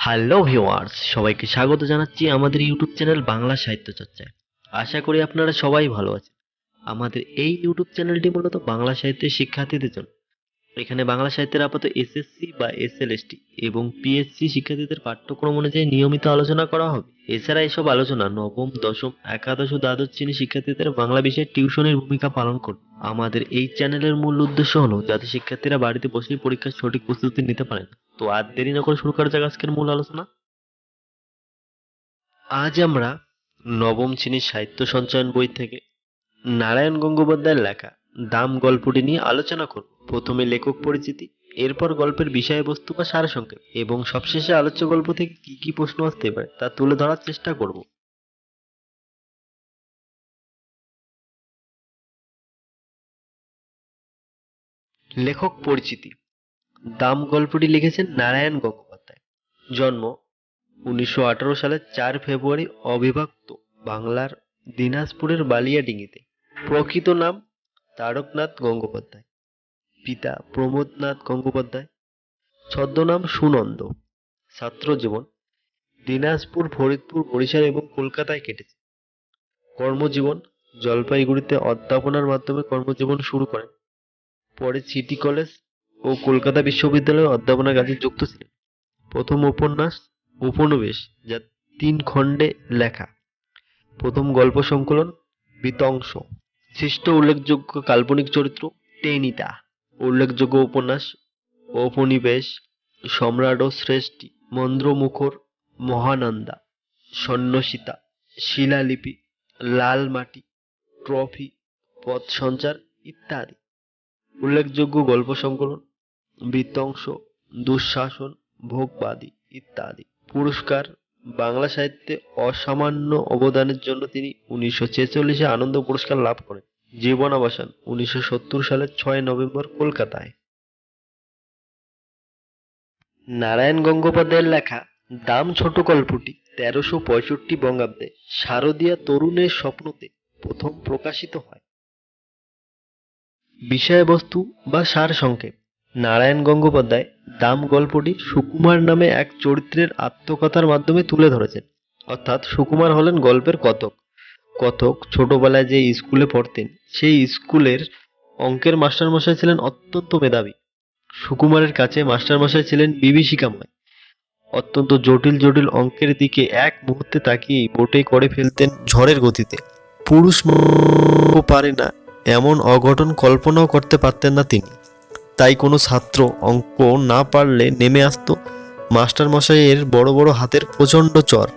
Hello viewers সবাইকে স্বাগত জানাচ্ছি আমাদের ইউটিউব চ্যানেল বাংলা সাহিত্য চর্চায়। আশা করি আপনারা সবাই ভালো আছেন। আমাদের এই ইউটিউব চ্যানেলটি মূলত বাংলা সাহিত্যের শিক্ষার্থীদের জন্য। এখানে বাংলা সাহিত্যের আপাতত এসএসসি বা এসএলএসটি এবং পিএসসি শিক্ষার্থীদের পাঠ্যক্রম অনুযায়ী নিয়মিত আলোচনা করা হবে। এছাড়া এসব আলোচনা নবম, দশম, একাদশ ও দ্বাদশ শ্রেণির শিক্ষার্থীদের বাংলা বিষয়ে টিউশনের ভূমিকা পালন করবে। আমাদের এই চ্যানেলের মূল উদ্দেশ্য হলো যাতে শিক্ষার্থীরা বাড়িতে বসেই পরীক্ষার সঠিক প্রস্তুতি নিতে পারেন তো আর দেরি না করে শুরু করা যাক আজকের মূল আলোচনা। আজ আমরা নবম শ্রেণির সাহিত্য সঞ্চয়ন বই থেকে নারায়ণ গঙ্গোপাধ্যায়ের লেখা দাম গল্পটি নিয়ে আলোচনা করব। প্রথমে লেখক পরিচিতি, এরপর গল্পের বিষয়বস্তু বা সারসংক্ষেপ, এবং সবশেষে আলোচ্য গল্প থেকে কি কি প্রশ্ন আসতে পারে তা তুলে ধরার চেষ্টা করব। লেখক পরিচিতি, দাম গল্পটি লিখেছেন নারায়ণ গঙ্গোপাধ্যায়। জন্ম উনিশশো আঠারো সালের চার ফেব্রুয়ারি অবিভক্ত, বাংলার দিনাজপুরের বালিয়াডিঙ্গিতে প্রকৃত নাম তারকনাথ গঙ্গোপাধ্যায়। পিতা প্রমোদনাথ গঙ্গোপাধ্যায়। ছদ্মনাম সুনন্দ। ছাত্র জীবন দিনাজপুর, ফরিদপুর, বরিশাল এবং কলকাতায় কেটেছে। কর্মজীবন জলপাইগুড়িতে অধ্যাপনার মাধ্যমে কর্মজীবন শুরু করেন। পরে সিটি কলেজ ও কলকাতা বিশ্ববিদ্যালয়ে অধ্যাপনার কাজে যুক্ত ছিলেন। প্রথম উপন্যাস, উপনিবেশ, যা তিন খণ্ডে লেখা। প্রথম গল্প সংকলন, বিতংশ। সৃষ্ট উল্লেখযোগ্য কাল্পনিক চরিত্র টেনিতা। উল্লেখযোগ্য উপন্যাস, ঔপনিবেশ, সম্রাট ও শ্রেষ্ঠী, মন্দ্রমুখর, মহানন্দা, সন্ন্যাসিতা, শিলালিপি, লাল মাটি, ট্রফি, পথ সঞ্চার ইত্যাদি। উল্লেখযোগ্য গল্প সংকলন, বৃত্তাংশ, দুঃশাসন, ভোগবাদী ইত্যাদি। পুরস্কার, বাংলা সাহিত্যে অসামান্য অবদানের জন্য তিনি উনিশশো ছেচল্লিশে আনন্দ পুরস্কার লাভ করেন। জীবনাবসান, উনিশশো সত্তর সালের ছয় নভেম্বর, কলকাতায়। নারায়ণ গঙ্গোপাধ্যায়ের লেখা, দাম ছোট গল্পটি, তেরোশো পঁয়ষট্টি বঙ্গাব্দে, শারদীয়া তরুণের স্বপ্নতে প্রথম প্রকাশিত হয়। বিষয়বস্তু বা সার সংক্ষেপ, নারায়ণ গঙ্গোপাধ্যায় দাম গল্পটি সুকুমার নামে এক চরিত্রের আত্মকথার মাধ্যমে তুলে ধরেছেন। অর্থাৎ সুকুমার হলেন গল্পের কতক কতক ছোটবেলায় যে স্কুলে পড়তেন, সেই স্কুলের অঙ্কের মাস্টারমশাই ছিলেন অত্যন্ত মেধাবী। সুকুমারের কাছে মাস্টারমশাই ছিলেন বিভীষিকাময় অত্যন্ত জটিল জটিল অঙ্কের দিকে এক মুহূর্তে তাকিয়েই বোটে করে ফেলতেন ঝড়ের গতিতে। পুরুষ পারে না, এমন অঘটন কল্পনাও করতে পারতেন না তিনি। তাই কোনো ছাত্র অঙ্ক না পারলে নেমে আসতো মাস্টারমশাইয়ের বড় বড় হাতের প্রচণ্ড চর।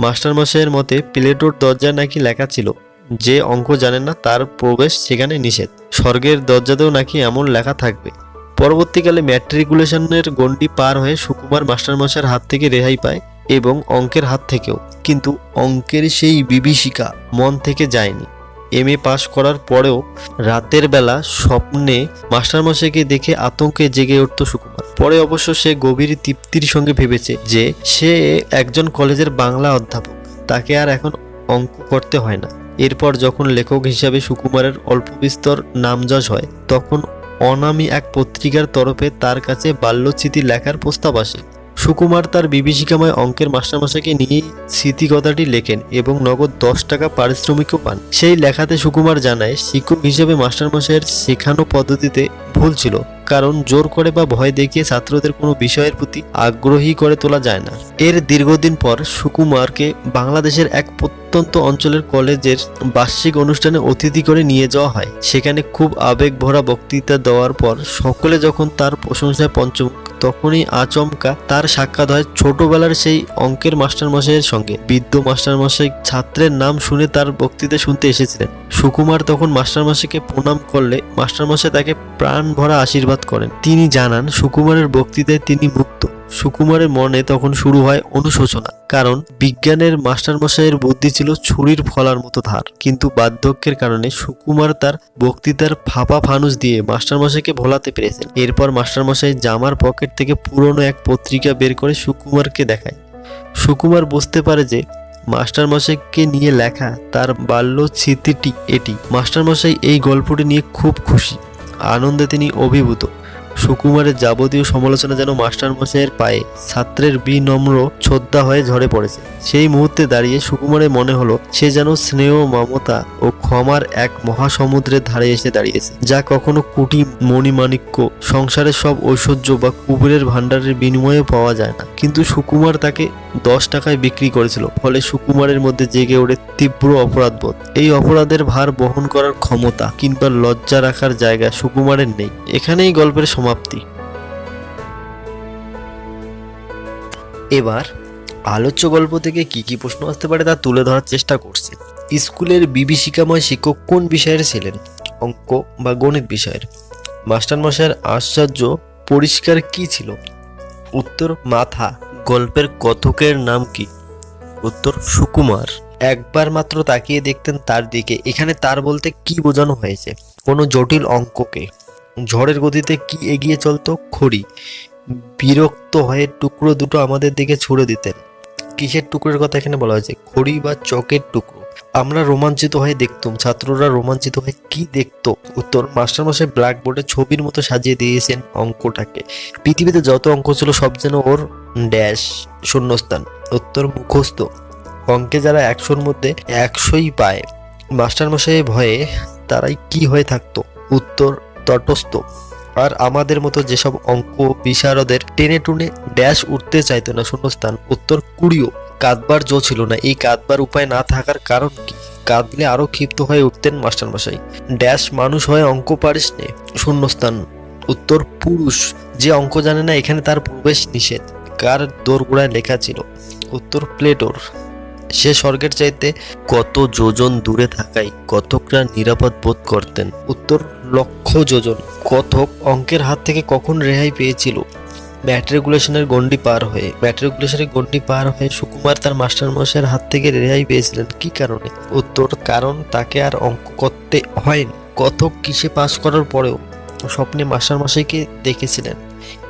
মাস্টারমশাইয়ের মতে প্লেটোর দরজায় নাকি লেখা ছিল। যে অঙ্ক জানে না, তার প্রবেশ সেখানে নিষেধ। স্বর্গের দরজাতেও নাকি এমন লেখা থাকবে। পরবর্তীকালে ম্যাট্রিকুলেশনের গণ্ডি পার হয়ে সুকুমার মাস্টারমশাইয়ের হাত থেকে রেহাই পায় এবং অঙ্কের হাত থেকেও। কিন্তু অঙ্কের সেই বিভীষিকা মন থেকে যায়নি। এম এ পাশ করার পরেও রাতের বেলা স্বপ্নে মাস্টারমশাইকে দেখে আতঙ্কে জেগে উঠত সুকুমার। পরে অবশ্য সে গভীর তৃপ্তির সঙ্গে ভেবেছে যে সে একজন কলেজের বাংলা অধ্যাপক, তাকে আর এখন অঙ্ক করতে হয় না। এরপর যখন লেখক হিসাবে সুকুমারের অল্প বিস্তর নামযশ হয়, তখন অনামী এক পত্রিকার তরফে তার কাছে বাল্যস্মৃতি লেখার প্রস্তাব আসে। সুকুমার তার বিভীষিকাময় অঙ্কের মাস্টারমশাইকে নিয়ে স্মৃতিকথাটি লেখেন এবং নগদ দশ টাকা পারিশ্রমিকও পান। সেই লেখাতে সুকুমার জানায়, শিক্ষক হিসেবে মাস্টারমশাইয়ের শেখানো পদ্ধতিতে ভুল ছিল, কারণ জোর করে বা ভয় দেখিয়ে ছাত্রদের কোনো বিষয়ের প্রতি আগ্রহী করে তোলা যায় না। এর দীর্ঘদিন পর সুকুমারকে বাংলাদেশের এক প্রত্যন্ত অঞ্চলের কলেজের বার্ষিক অনুষ্ঠানে অতিথি করে নিয়ে যাওয়া হয়। সেখানে খুব আবেগ ভরা বক্তৃতা দেওয়ার পর সকলে যখন তার প্রশংসায় পঞ্চমুখ, তখনই আচমকা তার সাক্ষাৎ হয় ছোটবেলার সেই অঙ্কের মাস্টারমশাইয়ের সঙ্গে। বৃদ্ধ মাস্টারমশাই ছাত্রের নাম শুনে তার বক্তৃতা শুনতে এসেছিলেন। সুকুমার তখন মাস্টারমশাইকে প্রণাম করলে মাস্টারমশাই তাকে প্রাণ ভরা আশীর্বাদ করেন। তিনি জানান, সুকুমারের বক্তৃতায় তিনি মুক্ত। সুকুমারের মনে তখন শুরু হয় অনুশোচনা, কারণ বিজ্ঞানের মাস্টারমশাইয়ের বুদ্ধি ছিল ছুরির ফলার মতো ধার। কিন্তু বার্ধক্যের কারণে সুকুমার তার বক্তৃতার ফাঁপা ফানুস দিয়ে মাস্টারমশাইকে ভোলাতে পেরেছেন। এরপর মাস্টারমশাই জামার পকেট থেকে পুরনো এক পত্রিকা বের করে সুকুমারকে দেখায়। সুকুমার বুঝতে পারে যে মাস্টারমশাইকে নিয়ে লেখা তার বাল্য স্মৃতিটি এটি। মাস্টারমশাই এই গল্পটি নিয়ে খুব খুশি। আনন্দে তিনি অভিভূত। সুকুমারের যাবতীয় সমালোচনা যেন মাস্টারমশাইয়ের পায়ে ছাত্রের বিনম্র শ্রদ্ধা হয়ে ঝরে পড়েছে। সেই মুহূর্তে দাঁড়িয়ে সুকুমারের মনে হলো, সে যেন স্নেহ, মমতা ও ক্ষমার এক মহাসমুদ্রের ধারে এসে দাঁড়িয়েছে, যা কখনো কুটি মণিমাণিক্য, সংসারের সব ঐশ্বর্য বা কুবেরের ভাণ্ডারের বিনিময়ে পাওয়া যায় না। কিন্তু সুকুমার তাকে দশ টাকায় বিক্রি করেছিল, ফলে সুকুমারের মধ্যে জেগে ওঠে তীব্র অপরাধবোধ এই অপরাধের ভার বহন করার ক্ষমতা কিংবা লজ্জা রাখার জায়গা সুকুমারের নেই। এখানেই গল্পের সমাপ্তি। এবার আলোচ্য গল্প থেকে কি কি প্রশ্ন আসতে পারে তা তুলে ধরার চেষ্টা করছি। স্কুলের বিভীষিকাময় শিক্ষক কোন বিষয়ের ছিলেন? অঙ্ক বা গণিত বিষয়ের? মাস্টারমশাইয়ের আশ্চর্য পরিষ্কার কি ছিল? উত্তর, মাথা। গল্পের কথকের নাম কি? উত্তর, সুকুমার। একবার মাত্র তাকিয়ে দেখতেন তার দিকে। এখানে তার বলতে কি বোঝানো হয়েছে? কোনো জটিল অঙ্ককে। ঝড়ের গতিতে কি এগিয়ে চলতো? খড়ি। বিরক্ত হয়ে টুকরো দুটো আমাদের দিকে ছুড়ে দিতেন। কিসের টুকরোর কথা এখানে বলা হয়েছে? খড়ি বা চকের টুকরো। আমরা রোমাঞ্চিত হয়ে দেখতাম, ছাত্ররা রোমাঞ্চিত হয়ে কি দেখতো? উত্তর, মাস্টারমশাই ব্ল্যাকবোর্ডে ছবির মতো সাজিয়ে দিয়েছেন অঙ্কটাকে। পৃথিবীতে যত অঙ্ক ছিল, সব যেন ওর ড্যাশ শূন্যস্থান। উত্তর, মুখস্থ। অঙ্কে যারা একশোর মধ্যে একশোই পায়, মাস্টারমশাই ভয়ে তারাই কি হয়ে থাকতো? উত্তর, তটস্থ। আর আমাদের মতো যেসব অঙ্ক, বিশারদের টেনে টুনে ড্যাশ উঠতে চাইতো না শূন্যস্থান, উত্তর কুড়িও। কাঁদবার জো ছিল না। এই কাঁদবার উপায় না থাকার কারণ কি? কাঁদলে আরও ক্ষিপ্ত হয়ে উঠতেন মাস্টারমশাই। ড্যাশ মানুষ হয়ে অঙ্ক পারিস নে। শূন্যস্থান, উত্তর পুরুষ। যে অঙ্ক জানে না, এখানে তার প্রবেশ নিষেধ। কার দোরগোড়ায় লেখা ছিল? উত্তর প্লেটোর। সে স্বর্গের চাইতে কত যোজন দূরে থাকায় কতকরা নিরাপদ বোধ করতেন। উত্তর, লক্ষ যোজন। কতক অঙ্কের হাত থেকে কখন রেহাই পেয়েছিল? ম্যাট্রিকুলেশনের গণ্ডি পার হয়ে ম্যাট্রিকুলেশনের গণ্ডি পার হয়ে সুকুমার তার মাস্টারমশাইয়ের হাত থেকে রেহাই পেয়েছিলেন কি কারণে? উত্তর, কারণ তাকে আর অঙ্ক করতে হয়নি। কতক কিসে পাশ করার পরেও স্বপ্নে মাস্টারমশাইকে দেখেছিলেন।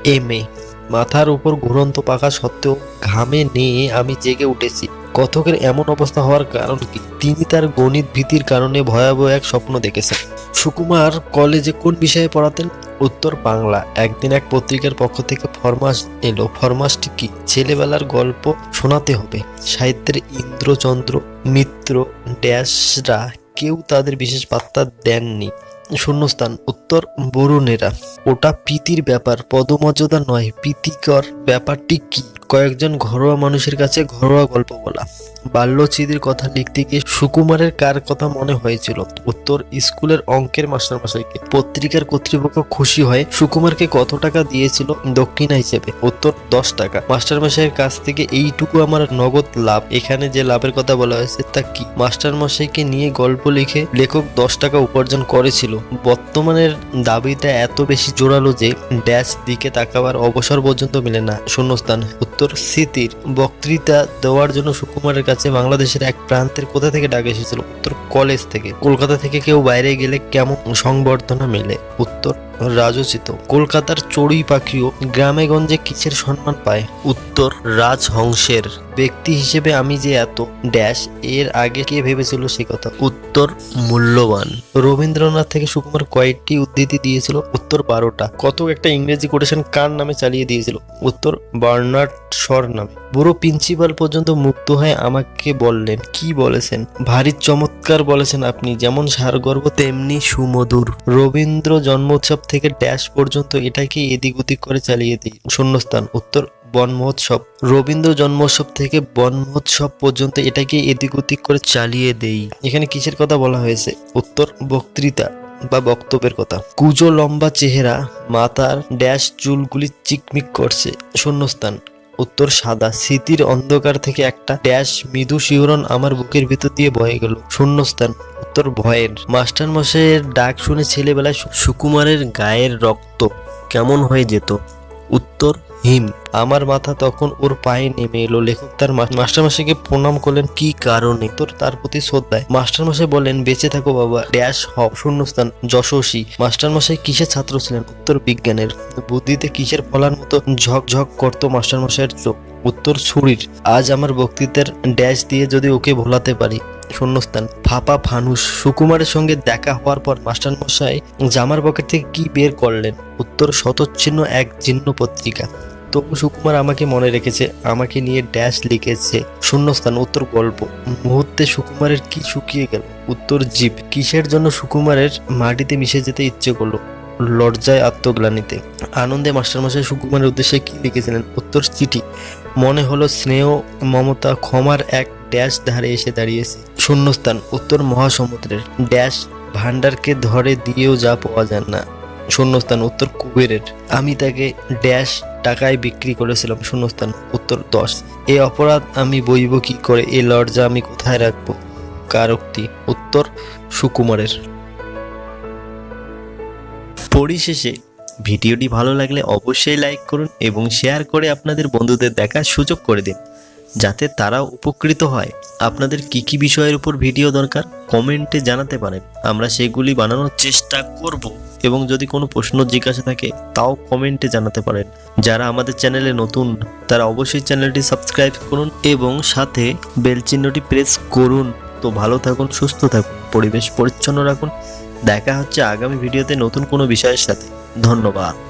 M A. মাথার উপর ঘুরন্ত পাকা সত্ত্বেও ঘামে নিয়ে আমি জেগে উঠেছি। কথকের এমন অবস্থা হওয়ার কারণ কি? তিনি তার গণিত ভীতির কারণে ভয়াবহ এক স্বপ্ন দেখেছেন। সুকুমার কলেজে কোন বিষয়ে পড়াতেন? উত্তর বাংলা। একদিন এক পত্রিকার পক্ষ থেকে ফরমাস এলো। ফরমাসটি কি? ছেলেবেলার গল্প শোনাতে হবে। সাহিত্যের ইন্দ্রচন্দ্র, মিত্র ড্যাশরা কেউ তাদের বিশেষ পাত্তা দেননি। শূন্যস্থান, উত্তর বরুণেরা। ওটা প্রীতির ব্যাপার, পদমর্যাদা নয়। প্রীতিকর ব্যাপারটি কি? কয়েকজন ঘরোয়া মানুষের কাছে ঘরোয়া গল্প বলা। বাল্যচিদির কথা লিখতে গিয়ে সুকুমারের কার কথা মনে হয়েছিল? উত্তর, স্কুলের অঙ্কের মাস্টারমশাইকে। পত্রিকার কর্তৃপক্ষ খুশি হয়ে সুকুমারকে কত টাকা দিয়েছিল দক্ষিণা হিসেবে? উত্তর, দশ টাকা। মাস্টারমশাইয়ের কাছ থেকে এইটুকু আমার নগদ লাভ। এখানে যে লাভের কথা বলা হয়েছে তা কি? মাস্টারমশাইকে নিয়ে গল্প লিখে লেখক দশ টাকা উপার্জন করেছিল। বর্তমানের দাবিটা এত বেশি জোরালো যে, ড্যাশ দিকে তাকাবার অবসর পর্যন্ত মেলে না। শূন্যস্থান। উত্তর স্মৃতির বক্তৃতা দেওয়ার জন্য সুকুমারের কাছে বাংলাদেশের এক প্রান্তের কোথা থেকে ডাক এসেছিল? উত্তর কলেজ থেকে। কলকাতা থেকে কেউ বাইরে গেলে কেমন সংবর্ধনা মেলে? উত্তর রাজোচিত কলকাতার চড়ুই পাখিও গ্রামে গঞ্জে কিসের সম্মান পায়? উত্তর, রাজহংসের। ব্যক্তি হিসেবে আমি যে এত ড্যাশ, এর আগে কে ভেবেছিল সে কথা? উত্তর, মূল্যবান। রবীন্দ্রনাথ থেকে সুকুমার কয়েকটি উদ্ধৃতি দিয়েছিল, উত্তর বারোটা। কত একটা ইংরেজি কোটেশন কার নামে চালিয়ে দিয়েছিল? উত্তর, বার্নার্ড শর নামে। বুড়ো প্রিন্সিপাল পর্যন্ত মুক্ত হয়ে আমাকে বললেন, কি বলেছেন? ভারী চমৎকার বলেছেন আপনি, যেমন সারগর্ভ, তেমনি সুমধুর। রবীন্দ্র জন্মোৎসব থেকে ড্যাশ পর্যন্ত এটাকে এদিক ওদিক করে চালিয়ে দিই। শূন্যস্থান, উত্তর, বন মহোৎসব। রবীন্দ্র জন্মোৎসব থেকে বন মহোৎসব পর্যন্ত এটাকে এদিক ওদিক করে চালিয়ে দেই। এখানে কিসের কথা বলা হয়েছে? উত্তর, বক্তৃতা বা বক্তব্যের কথা। কুজো লম্বা চেহারা, মাথার ড্যাশ চুলগুলি চিকমিক করছে। শূন্যস্থান উত্তর সাদা। স্মৃতির অন্ধকার থেকে একটা ড্যাশ মৃদু শিহরণ আমার বুকের ভিতর দিয়ে বয়ে গেল। শূন্যস্থান, উত্তর ভয়ের। মাস্টার মশাইয়ের ডাক শুনে ছেলেবেলায় সুকুমারের গায়ের রক্ত কেমন হয়ে যেত? উত্তর, হিম। আমার মাথা তখন ওর পায়ে নেমে এলো। লেখক তার মাস্টারমশাইকে প্রণাম করলেন, কি কারণে তোর তার প্রতি শ্রদ্ধায়? মাস্টারমশাই বলেন বেঁচে থাকো বাবা, ড্যাশ হব শূন্যস্থান, যশস্বী। মাস্টারমশাই কিসের ছাত্র ছিলেন? উত্তর বিজ্ঞানের। বুদ্ধিতে কিসের ফলার মতো ঝকঝক করতো মাস্টারমশাইয়ের চোখ? উত্তর ছুরির। আজ আমার বক্তৃতার ড্যাশ দিয়ে যদি ওকে ভোলাতে পারি, শূন্যস্থান। ফাপা ফানুস, সুকুমারের সঙ্গে দেখা হওয়ার পর মাস্টারমশাই জামার পকেট থেকে কি বের করলেন? উত্তর শতচ্ছিন্ন এক জীর্ণ পত্রিকা তবু সুকুমার আমাকে মনে রেখেছে, আমাকে নিয়ে ড্যাশ লিখেছে, শূন্যস্থান, উত্তর গল্প। মুহূর্তে সুকুমারের কি শুকিয়ে গেল? উত্তর জীব। কিসের জন্য সুকুমারের মাটিতে মিশে যেতে ইচ্ছে করল? লজ্জায় আত্মগ্লানিতে। আনন্দে মাস্টারমশাই সুকুমারের উদ্দেশ্যে কি লিখেছিলেন? উত্তর চিঠি। মনে হলো স্নেহ, মমতা ক্ষমার এক ড্যাশ ধারে এসে দাঁড়িয়েছে। শূন্যস্থান, উত্তর মহাসমুদ্রের। ড্যাশ ভান্ডারকে ধরে দিয়েও যা পাওয়া যায় না। শূন্যস্থান, উত্তর কুবেরের। আমি তাকে ড্যাশ টাকায় বিক্রি করেছিলাম, শূন্যস্থান, উত্তর দশ। এ অপরাধ আমি বইব কি করে? এ লজ্জা আমি কোথায় রাখব? কারকটি উত্তর সুকুমারের। পরিশেষে, ভিডিওটি ভালো লাগলে অবশ্যই লাইক করুন এবং শেয়ার করে আপনাদের বন্ধুদের দেখার সুযোগ করে দিন, যাতে তারাও উপকৃত হয়। আপনাদের কি কি বিষয়ের উপর ভিডিও দরকার, কমেন্টে জানাতে পারেন। আমরা সেগুলি বানানোর চেষ্টা করব। এবং যদি কোনো প্রশ্ন, জিজ্ঞাসা থাকে, তাও কমেন্টে জানাতে পারেন। যারা আমাদের চ্যানেলে নতুন, তারা অবশ্যই চ্যানেলটি সাবস্ক্রাইব করুন এবং সাথে বেল চিহ্নটি প্রেস করুন। তো ভালো থাকুন, সুস্থ থাকুন, পরিবেশ পরিচ্ছন্ন রাখুন। দেখা হচ্ছে আগামী ভিডিওতে নতুন কোনো বিষয়ের সাথে। ধন্যবাদ।